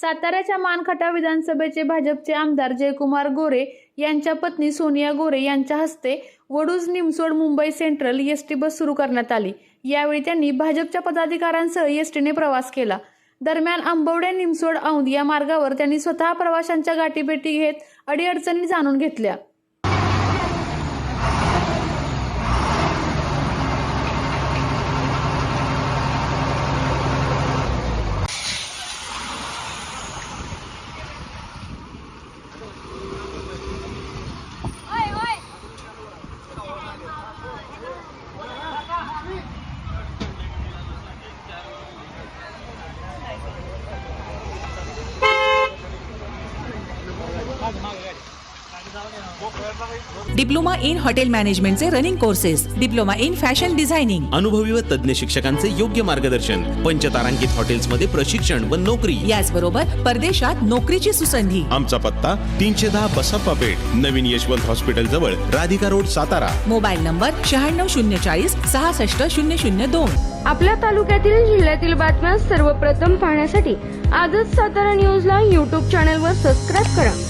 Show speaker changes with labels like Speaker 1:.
Speaker 1: साताऱ्याच्या मानखटा विधानसभेचे भाजपचे आमदार जयकुमार गोरे यांच्या पत्नी सोनिया गोरे यांच्या हस्ते Vaduj Nimsod Mumbai central S T bus सुरू करण्यात आली. यावेळी त्यांनी भाजपच्या पदाधिकाऱ्यांसह एस टीने प्रवास केला. दरम्यान आंबवडे निमसोड औंध या मार्गावर त्यांनी स्वतः प्रवाशांच्या गाठीभेटी घेत अडीअडचणी जाणून घेतल्या.
Speaker 2: Diploma in hotel मॅनेजमेंटचे running courses diploma in fashion designing.
Speaker 3: अनुभवी व तज्ज्ञ शिक्षकांचे योग्य मार्गदर्शन पंचतारांकित हॉटेल्समध्ये प्रशिक्षण व नोकरी.
Speaker 2: याचबरोबर परदेशात नोकरीची सुसंधी.
Speaker 3: आमचा पत्ता तीनशे दहा बसप्पा पेठ नवीन यशवंत हॉस्पिटल जवळ Radhika road Satara.
Speaker 2: Mobile number शहाण्णव शून्य चाळीस सहासष्ट शून्य शून्य दोन.
Speaker 4: आपल्या तालुक्यातील जिल्ह्यातील बातम्या सर्वप्रथम पाहण्यासाठी आजच सातारा न्यूजला यूट्यूब चॅनलवर सबस्क्राईब करा.